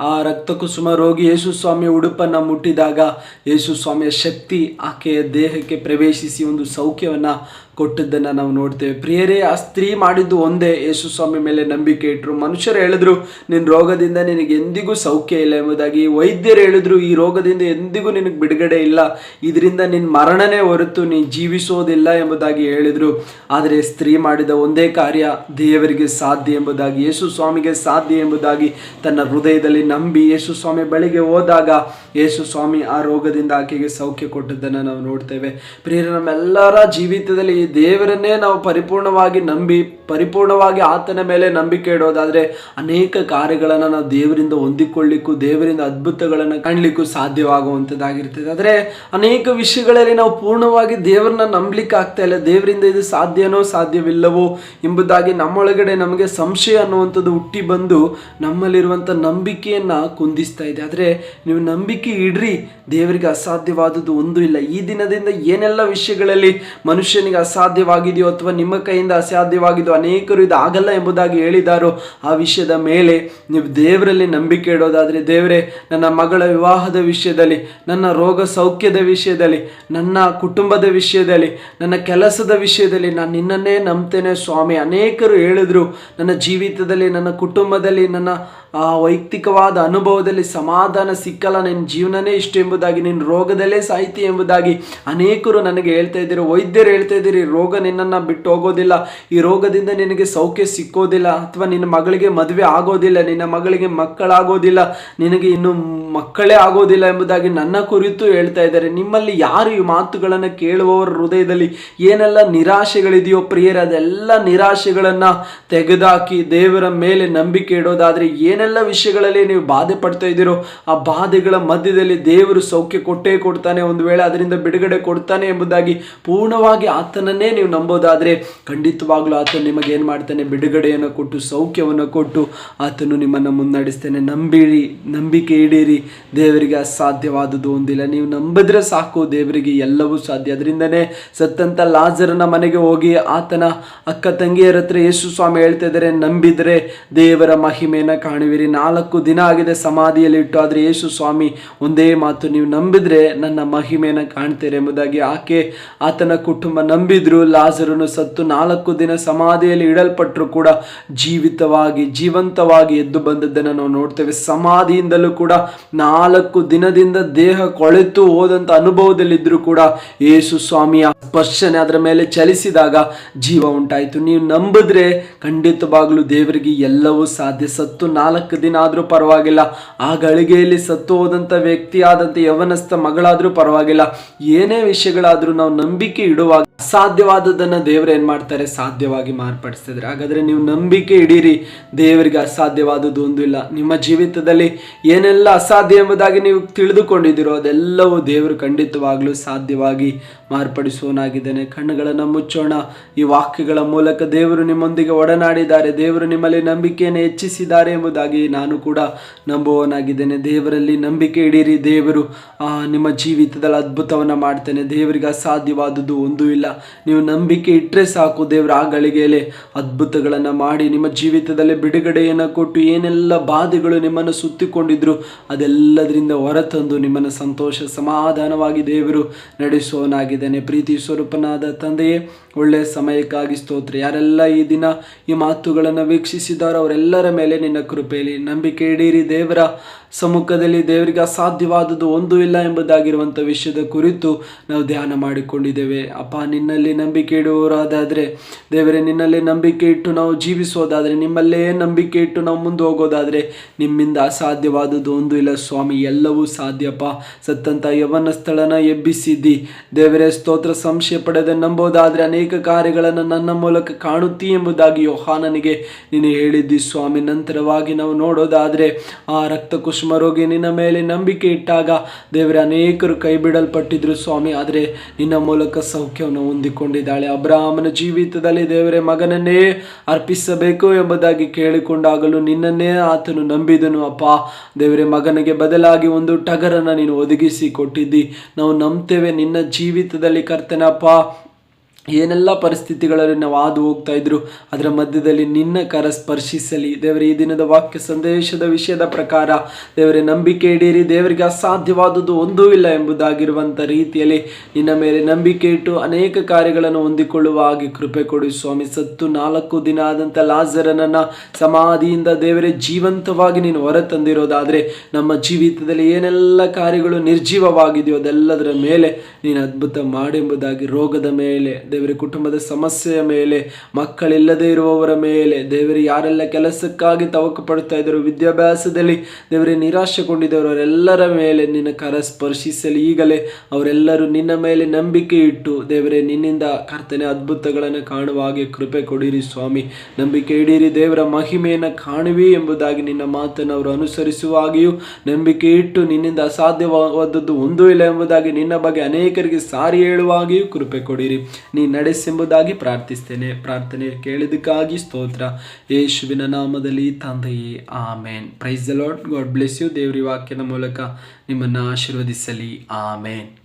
ಆ ರಕ್ತಕುಸುಮ ರೋಗಿ ಯೇಸು ಸ್ವಾಮಿ ಉಡುಪನ್ನು ಮುಟ್ಟಿದಾಗ ಯೇಸು ಸ್ವಾಮಿಯ ಶಕ್ತಿ ಆಕೆಯ ದೇಹಕ್ಕೆ ಪ್ರವೇಶಿಸಿ ಒಂದು ಸೌಖ್ಯವನ್ನು ಕೊಟ್ಟದ್ದನ್ನು ನಾವು ನೋಡ್ತೇವೆ. ಪ್ರಿಯರೇ, ಆ ಸ್ತ್ರೀ ಮಾಡಿದ್ದು ಒಂದೇ. ಯೇಸು ಸ್ವಾಮಿ ಮೇಲೆ ನಂಬಿಕೆ ಇಟ್ಟರು ಮನುಷ್ಯರು ಹೇಳಿದ್ರು ನಿನ್ನ ರೋಗದಿಂದ ನಿನಗೆ ಎಂದಿಗೂ ಸೌಖ್ಯ ಇಲ್ಲ ಎಂಬುದಾಗಿ. ವೈದ್ಯರು ಹೇಳಿದ್ರು, ಈ ರೋಗದಿಂದ ಎಂದಿಗೂ ನಿನಗೆ ಬಿಡುಗಡೆ ಇಲ್ಲ. ಇದರಿಂದ ನಿನ್ನ ಮರಣನೇ ಹೊರತು ನೀನು ಜೀವಿಸೋದಿಲ್ಲ ಎಂಬುದಾಗಿ ಹೇಳಿದರು. ಆದರೆ ಸ್ತ್ರೀ ಮಾಡಿದ ಒಂದೇ ಕಾರ್ಯ ದೇವರಿಗೆ ಸಾಧ್ಯ ಎಂಬುದಾಗಿ, ಯೇಸು ಸ್ವಾಮಿಗೆ ಸಾಧ್ಯ ಎಂಬುದಾಗಿ ತನ್ನ ಹೃದಯದಲ್ಲಿ ನಂಬಿ ಯೇಸು ಸ್ವಾಮಿ ಬಳಿಗೆ ಹೋದಾಗ ಯೇಸು ಸ್ವಾಮಿ ಆ ರೋಗದಿಂದ ಆಕೆಗೆ ಸೌಖ್ಯ ಕೊಟ್ಟದ್ದನ್ನು ನಾವು ನೋಡ್ತೇವೆ. ಪ್ರಿಯರ, ನಮ್ಮೆಲ್ಲರ ಜೀವಿತದಲ್ಲಿ ಈ ದೇವರನ್ನೇ ನಾವು ಪರಿಪೂರ್ಣವಾಗಿ ನಂಬಿ ಪರಿಪೂರ್ಣವಾಗಿ ಆತನ ಮೇಲೆ ನಂಬಿಕೆ ಇಡೋದಾದ್ರೆ ಅನೇಕ ಕಾರ್ಯಗಳನ್ನು ನಾವು ದೇವರಿಂದ ಹೊಂದಿಕೊಳ್ಳಿಕ್ಕೂ, ದೇವರಿಂದ ಅದ್ಭುತಗಳನ್ನು ಕಾಣಲಿಕ್ಕೂ ಸಾಧ್ಯವಾಗುವಂಥದ್ದಾಗಿರ್ತದೆ. ಆದರೆ ಅನೇಕ ವಿಷಯಗಳಲ್ಲಿ ನಾವು ಪೂರ್ಣವಾಗಿ ದೇವರನ್ನ ನಂಬಲಿಕ್ಕೆ ಆಗ್ತಾ ಇಲ್ಲ. ದೇವರಿಂದ ಇದು ಸಾಧ್ಯನೋ ಸಾಧ್ಯವಿಲ್ಲವೋ ಎಂಬುದಾಗಿ ನಮ್ಮೊಳಗಡೆ ನಮಗೆ ಸಂಶಯ ಅನ್ನುವಂಥದ್ದು ಹುಟ್ಟಿ ಬಂದು ನಮ್ಮಲ್ಲಿರುವಂಥ ನಂಬಿಕೆಯನ್ನ ಕುಂದಿಸ್ತಾ ಇದೆ. ಆದರೆ ನೀವು ನಂಬಿಕೆ ಇಡ್ರಿ, ದೇವರಿಗೆ ಅಸಾಧ್ಯವಾದದ್ದು ಒಂದು ಇಲ್ಲ. ಈ ದಿನದಿಂದ ಏನೆಲ್ಲ ವಿಷಯಗಳಲ್ಲಿ ಮನುಷ್ಯನಿಗೆ ಅಸಾಧ್ಯವಾಗಿದೆಯೋ ಅಥವಾ ನಿಮ್ಮ ಕೈಯಿಂದ ಅಸಾಧ್ಯವಾಗಿದೆಯೋ ಅನೇಕರು ಇದು ಆಗಲ್ಲ ಎಂಬುದಾಗಿ ಹೇಳಿದಾರೋ ಆ ವಿಷಯದ ಮೇಲೆ ನೀವು ದೇವರಲ್ಲಿ ನಂಬಿಕೆ ಇಡೋದಾದರೆ ದೇವರೇ, ನನ್ನ ಮಗಳ ವಿವಾಹದ ವಿಷಯದಲ್ಲಿ, ನನ್ನ ರೋಗ ಸೌಖ್ಯದ ವಿಷಯದಲ್ಲಿ, ನನ್ನ ಕುಟುಂಬದ ವಿಷಯದಲ್ಲಿ, ನನ್ನ ಕೆಲಸದ ವಿಷಯದಲ್ಲಿ ನಾನು ನಿನ್ನನ್ನೇ ನಂಬ್ತೇನೆ ಸ್ವಾಮಿ. ಅನೇಕರು ಹೇಳಿದ್ರು, ನನ್ನ ಜೀವಿತದಲ್ಲಿ, ನನ್ನ ಕುಟುಂಬದಲ್ಲಿ, ನನ್ನ ವೈಯಕ್ತಿಕವಾದ ಅನುಭವದಲ್ಲಿ ಸಮಾಧಾನ ಸಿಕ್ಕಲ್ಲ, ನಿನ್ನ ಜೀವನನೇ ಇಷ್ಟು ಎಂಬುದಾಗಿ, ನಿನ್ನ ರೋಗದಲ್ಲೇ ಸಾಹಿತಿ ಎಂಬುದಾಗಿ ಅನೇಕರು ನನಗೆ ಹೇಳ್ತಾ ಇದ್ದೀರಿ. ವೈದ್ಯರು ಹೇಳ್ತಾ ಇದ್ದೀರಿ ರೋಗ ನಿನ್ನನ್ನು ಬಿಟ್ಟು ಹೋಗೋದಿಲ್ಲ. ಈ ರೋಗದಿಂದ ನಿನಗೆ ಸೌಖ್ಯ ಸಿಕ್ಕೋದಿಲ್ಲ ಅಥವಾ ನಿನ್ನ ಮಗಳಿಗೆ ಮದುವೆ ಆಗೋದಿಲ್ಲ, ನಿನ್ನ ಮಗಳಿಗೆ ಮಕ್ಕಳಾಗೋದಿಲ್ಲ, ನಿನಗೆ ಇನ್ನು ಮಕ್ಕಳೇ ಆಗೋದಿಲ್ಲ ಎಂಬುದಾಗಿ ನನ್ನ ಕುರಿತು ಹೇಳ್ತಾ ಇದ್ದಾರೆ. ನಿಮ್ಮಲ್ಲಿ ಯಾರು ಈ ಮಾತುಗಳನ್ನು ಕೇಳುವವರ ಹೃದಯದಲ್ಲಿ ಏನೆಲ್ಲ ನಿರಾಶೆಗಳಿದೆಯೋ ಪ್ರಿಯರ, ಅದೆಲ್ಲ ನಿರಾಶೆಗಳನ್ನು ತೆಗೆದಾಕಿ ದೇವರ ಮೇಲೆ ನಂಬಿಕೆ ಇಡೋದಾದರೆ ಏನೆಲ್ಲ ವಿಷಯಗಳಲ್ಲಿ ನೀವು ಬಾಧೆ ಪಡ್ತಾ ಇದ್ದೀರೋ ಆ ಬಾಧೆಗಳ ಮಧ್ಯದಲ್ಲಿ ದೇವರು ಸೌಖ್ಯ ಕೊಟ್ಟೇ ಕೊಡ್ತಾನೆ, ಒಂದು ವೇಳೆ ಅದರಿಂದ ಬಿಡುಗಡೆ ಕೊಡ್ತಾನೆ ಎಂಬುದಾಗಿ ಪೂರ್ಣವಾಗಿ ಆತನನ್ನೇ ನೀವು ನಂಬೋದಾದರೆ ಖಂಡಿತವಾಗ್ಲೂ ಆತ ನಿಮಗೆ ಏನು ಮಾಡ್ತಾನೆ? ಬಿಡುಗಡೆಯನ್ನು ಕೊಟ್ಟು, ಸೌಖ್ಯವನ್ನು ಕೊಟ್ಟು ಆತನು ನಿಮ್ಮನ್ನು ಮುನ್ನಡೆಸ್ತೇನೆ. ನಂಬಿರಿ, ನಂಬಿಕೆ ಇಡೀರಿ ದೇವರಿಗೆ ಅಸಾಧ್ಯವಾದುದು ಒಂದಿಲ್ಲ. ನೀವು ನಂಬಿದ್ರೆ ಸಾಕು, ದೇವರಿಗೆ ಎಲ್ಲವೂ ಸಾಧ್ಯ. ಅದರಿಂದನೇ ಸತ್ತಂತ ಲಾಜರನ ಮನೆಗೆ ಹೋಗಿ ಆತನ ಅಕ್ಕ ತಂಗಿಯರ ಹತ್ರ ಯೇಸು ಸ್ವಾಮಿ ಹೇಳ್ತಾ ಇದ್ದಾರೆ, ನಂಬಿದರೆ ದೇವರ ಮಹಿಮೆಯನ್ನು ಕಾಣುವಿರಿ. ನಾಲ್ಕು ದಿನ ಆಗಿದೆ ಸಮಾಧಿಯಲ್ಲಿ ಇಟ್ಟು, ಆದರೆ ಯೇಸು ಸ್ವಾಮಿ ಒಂದೇ ಮಾತು, ನೀವು ನಂಬಿದ್ರೆ ನನ್ನ ಮಹಿಮೆಯನ್ನು ಕಾಣ್ತೀರಿ ಎಂಬುದಾಗಿ ಆಕೆ ಆತನ ಕುಟುಂಬ ನಂಬಿದ್ರು. ಲಾಜರನು ಸತ್ತು ನಾಲ್ಕು ದಿನ ಸಮಾಧಿಯಲ್ಲಿ ಇಡಲ್ಪಟ್ಟರು ಕೂಡ ಜೀವಿತವಾಗಿ, ಜೀವಂತವಾಗಿ ಎದ್ದು ಬಂದದ್ದನ್ನು ನಾವು ನೋಡ್ತೇವೆ. ಸಮಾಧಿಯಿಂದಲೂ ಕೂಡ ನಾಲ್ಕು ದಿನದಿಂದ ದೇಹ ಕೊಳೆತು ಹೋದಂಥ ಅನುಭವದಲ್ಲಿದ್ದರೂ ಕೂಡ ಯೇಸು ಸ್ವಾಮಿಯ ಸ್ಪರ್ಶನೆ ಅದರ ಮೇಲೆ ಚಲಿಸಿದಾಗ ಜೀವ ಉಂಟಾಯಿತು. ನೀವು ನಂಬಿದ್ರೆ ಖಂಡಿತವಾಗಲೂ ದೇವರಿಗೆ ಎಲ್ಲವೂ ಸಾಧ್ಯ. ಸತ್ತು ನಾಲ್ಕು ದಿನ ಆದರೂ ಪರವಾಗಿಲ್ಲ. ಆ ಗಳಿಗೆಯಲ್ಲಿ ಸತ್ತು ಹೋದಂಥ ವ್ಯಕ್ತಿ ಆದಂಥ ಯವನಸ್ಥ ಮಗಳಾದರೂ ಪರವಾಗಿಲ್ಲ. ಏನೇ ವಿಷಯಗಳಾದರೂ ನಾವು ನಂಬಿಕೆ ಇಡುವಾಗ ಅಸಾಧ್ಯವಾದದ್ದನ್ನು ದೇವರು ಏನು ಮಾಡ್ತಾರೆ? ಸಾಧ್ಯವಾಗಿ ಮಾರ್ಪಡಿಸ್ತಿದ್ರೆ. ಹಾಗಾದರೆ ನೀವು ನಂಬಿಕೆ ಇಡೀರಿ ದೇವರಿಗೆ ಅಸಾಧ್ಯವಾದದ್ದು ಒಂದು ಇಲ್ಲ. ನಿಮ್ಮ ಜೀವಿತದಲ್ಲಿ ಏನೆಲ್ಲ ಅಸಾಧ್ಯ ಎಂಬುದಾಗಿ ನೀವು ತಿಳಿದುಕೊಂಡಿದ್ದೀರೋ ಅದೆಲ್ಲವೂ ದೇವರು ಖಂಡಿತವಾಗ್ಲೂ ಸಾಧ್ಯವಾಗಿ ಮಾರ್ಪಡಿಸುವನಾಗಿದ್ದಾನೆ ಕಣ್ಣುಗಳನ್ನು ಮುಚ್ಚೋಣ. ಈ ವಾಕ್ಯಗಳ ಮೂಲಕ ದೇವರು ನಿಮ್ಮೊಂದಿಗೆ ಒಡನಾಡಿದ್ದಾರೆ. ದೇವರು ನಿಮ್ಮಲ್ಲಿ ನಂಬಿಕೆಯನ್ನು ಹೆಚ್ಚಿಸಿದ್ದಾರೆ ಎಂಬುದಾಗಿ ನಾನು ಕೂಡ ನಂಬುವವನಾಗಿದ್ದೇನೆ. ದೇವರಲ್ಲಿ ನಂಬಿಕೆ ಇಡೀರಿ ದೇವರು. ನಿಮ್ಮ ಜೀವಿತದಲ್ಲಿ ಅದ್ಭುತವನ್ನು ಮಾಡ್ತೇನೆ. ದೇವರಿಗೆ ಅಸಾಧ್ಯವಾದುದು ಒಂದೂ ಇಲ್ಲ. ನೀವು ನಂಬಿಕೆ ಇಟ್ಟರೆ ಸಾಕು. ದೇವರು ಆ ಗಳಿಗೆಯಲ್ಲಿ ಅದ್ಭುತಗಳನ್ನು ಮಾಡಿ ನಿಮ್ಮ ಜೀವಿತದಲ್ಲಿ ಬಿಡುಗಡೆಯನ್ನು ಕೊಟ್ಟು ಏನೆಲ್ಲ ಬಾಧೆಗಳು ನಿಮ್ಮನ್ನು ಸುತ್ತಿಕೊಂಡಿದ್ರು ಅದೆಲ್ಲದರಿಂದ ಹೊರತಂದು ನಿಮ್ಮನ್ನು ಸಂತೋಷ, ಸಮಾಧಾನವಾಗಿ ದೇವರು ನಡೆಸುವವನಾಗಿದ್ದಾನೆ ಪ್ರೀತಿ ಸ್ವರೂಪನಾದ ತಂದೆಯೇ ಒಳ್ಳೆಯ ಸಮಯಕ್ಕಾಗಿ ಸ್ತೋತ್ರ. ಯಾರೆಲ್ಲ ಈ ದಿನ ಈ ಮಾತುಗಳನ್ನು ವೀಕ್ಷಿಸಿದಾರೋ ಅವರೆಲ್ಲರ ಮೇಲೆ ನಿನ್ನ ಕೃಪೆಯಲ್ಲಿ ನಂಬಿಕೆ ಇಡೀರಿ ದೇವರ. ಸಮ್ಮುಖದಲ್ಲಿ ದೇವರಿಗೆ ಅಸಾಧ್ಯವಾದದ್ದು ಒಂದು ಇಲ್ಲ ಎಂಬುದಾಗಿರುವಂಥ ವಿಷಯದ ಕುರಿತು ನಾವು ಧ್ಯಾನ ಮಾಡಿಕೊಂಡಿದ್ದೇವೆ. ಅಪ್ಪ, ನಿನ್ನಲ್ಲಿ ನಂಬಿಕೆ ಇಡುವವರಾದಾದರೆ, ದೇವರೇ, ನಿನ್ನಲ್ಲಿ ನಂಬಿಕೆ ಇಟ್ಟು ನಾವು ಜೀವಿಸೋದಾದರೆ ನಿಮ್ಮಲ್ಲೇ ನಂಬಿಕೆ ಇಟ್ಟು ನಾವು ಮುಂದೆ ಹೋಗೋದಾದರೆ ನಿಮ್ಮಿಂದ ಅಸಾಧ್ಯವಾದದ್ದು ಒಂದು ಇಲ್ಲ. ಸ್ವಾಮಿ, ಎಲ್ಲವೂ ಸಾಧ್ಯಪ್ಪ ಸತ್ತಂತ ಯವನ ಸ್ಥಳನ ಎಬ್ಬಿಸಿದ್ದಿ. ದೇವರೇ, ಸ್ತೋತ್ರ, ಸಂಶಯ ಪಡೆದ ನಂಬೋದಾದರೆ ಅನೇಕ ಕಾರ್ಯಗಳನ್ನು ನನ್ನ ಮೂಲಕ ಕಾಣುತ್ತಿ ಎಂಬುದಾಗಿ ಯೋಹಾನನಿಗೆ ನೀನು ಹೇಳಿದ್ದಿ. ಸ್ವಾಮಿ, ನಂತರವಾಗಿ ನಾವು ನೋಡೋದಾದರೆ ಆ ರಕ್ತ ಕುಸುಮ ರೋಗಿ ನಿನ್ನ ಮೇಲೆ ನಂಬಿಕೆ ಇಟ್ಟಾಗ ದೇವರೇ, ಅನೇಕರು ಕೈ ಬಿಡಲ್ಪಟ್ಟಿದ್ರು ಸ್ವಾಮಿ, ಆದರೆ ನಿನ್ನ ಮೂಲಕ ಸೌಖ್ಯವನ್ನು ಹೊಂದಿಕೊಂಡಿದ್ದಾಳೆ. ಅಬ್ರಾಹ್ಮನ ಜೀವಿತದಲ್ಲಿ ದೇವರೇ, ಮಗನನ್ನೇ ಅರ್ಪಿಸಬೇಕು ಎಂಬುದಾಗಿ ಕೇಳಿಕೊಂಡಾಗಲೂ ನಿನ್ನನ್ನೇ ಆತನು ನಂಬಿದನು. ಅಪ್ಪ, ದೇವರೇ, ಮಗನಿಗೆ ಬದಲಾಗಿ ಒಂದು ಟಗರನ್ನು ನೀನು ಒದಗಿಸಿ ಕೊಟ್ಟಿದ್ದಿ. ನಾವು ನಂಬ್ತೇವೆ ನಿನ್ನ ಜೀವಿತದಲ್ಲಿ ಕರ್ತನಪ್ಪ ಏನೆಲ್ಲ ಪರಿಸ್ಥಿತಿಗಳಲ್ಲಿ ನಾವು ಹಾದು ಹೋಗ್ತಾ ಇದ್ರು, ಅದರ ಮಧ್ಯದಲ್ಲಿ ನಿನ್ನ ಕರ ಸ್ಪರ್ಶಿಸಲಿ. ದೇವರ, ಈ ದಿನದ ವಾಕ್ಯ ಸಂದೇಶದ ವಿಷಯದ ಪ್ರಕಾರ, ದೇವರೇ, ನಂಬಿಕೆ ಇಡೀರಿ ದೇವರಿಗೆ ಅಸಾಧ್ಯವಾದದ್ದು ಒಂದೂ ಇಲ್ಲ ಎಂಬುದಾಗಿರುವಂಥ ರೀತಿಯಲ್ಲಿ ನಿನ್ನ ಮೇಲೆ ನಂಬಿಕೆ ಇಟ್ಟು ಅನೇಕ ಕಾರ್ಯಗಳನ್ನು ಹೊಂದಿಕೊಳ್ಳುವ ಹಾಗೆ ಕೃಪೆ ಕೊಡಿ ಸ್ವಾಮಿ. ಸತ್ತು ನಾಲ್ಕು ದಿನ ಆದಂಥ ಲಾಜರನನ್ನ ಸಮಾಧಿಯಿಂದ ದೇವರೇ ಜೀವಂತವಾಗಿ ನೀನು ಹೊರತಂದಿರೋದಾದರೆ, ನಮ್ಮ ಜೀವಿತದಲ್ಲಿ ಏನೆಲ್ಲ ಕಾರ್ಯಗಳು ನಿರ್ಜೀವವಾಗಿದೆಯೋ ಅದೆಲ್ಲದರ ಮೇಲೆ ನೀನು ಅದ್ಭುತ ಮಾಡೆಂಬುದಾಗಿ ರೋಗದ ಮೇಲೆ ದೇವರ ಕುಟುಂಬದ ಸಮಸ್ಯೆಯ ಮೇಲೆ, ಮಕ್ಕಳಿಲ್ಲದೆ ಇರುವವರ ಮೇಲೆ. ದೇವರು ಯಾರೆಲ್ಲ ಕೆಲಸಕ್ಕಾಗಿ ತವಕ ಪಡ್ತಾ ಇದ್ದರು, ವಿದ್ಯಾಭ್ಯಾಸದಲ್ಲಿ ದೇವರೇ ನಿರಾಶೆಗೊಂಡಿದ್ದವರು ಅವರೆಲ್ಲರ ಮೇಲೆ ನಿನ್ನ ಕರ ಸ್ಪರ್ಶಿಸಲಿ. ಈಗಲೇ ಅವರೆಲ್ಲರೂ ನಿನ್ನ ಮೇಲೆ ನಂಬಿಕೆ ಇಟ್ಟು, ದೇವರೇ, ನಿನ್ನಿಂದ ಕರ್ತನೆ ಅದ್ಭುತಗಳನ್ನು ಕಾಣುವ ಹಾಗೆ ಕೃಪೆ ಕೊಡಿರಿ ಸ್ವಾಮಿ. ನಂಬಿಕೆ ಇಡೀರಿ, ದೇವರ ಮಹಿಮೆಯನ್ನು ಕಾಣುವಿ ಎಂಬುದಾಗಿ ನಿನ್ನ ಮಾತನ್ನು ಅವರು ಅನುಸರಿಸುವ ಹಾಗೆಯೂ, ನಂಬಿಕೆ ಇಟ್ಟು ನಿನ್ನಿಂದ ಅಸಾಧ್ಯವಾದದ್ದು ಒಂದೂ ಇಲ್ಲ ಎಂಬುದಾಗಿ ನಿನ್ನ ಬಗ್ಗೆ ಅನೇಕರಿಗೆ ಸಾರಿ ಹೇಳುವಾಗಿಯೂ ಕೃಪೆ ಕೊಡಿರಿ. ನೀ ನಡೆಸೆಂಬುದಾಗಿ ಪ್ರಾರ್ಥಿಸ್ತೇನೆ. ಪ್ರಾರ್ಥನೆ ಕೇಳಿದಕ್ಕಾಗಿ ಸ್ತೋತ್ರ. ಯೇಸುವಿನ ನಾಮದಲ್ಲಿ ತಂದೆಯೇ, ಆಮೇನ್. Praise the Lord God bless you ದೇವ್ರಿ ವಾಕ್ಯದ ಮೂಲಕ ನಿಮ್ಮನ್ನು ಆಶೀರ್ವದಿಸಲಿ. ಆಮೇನ್.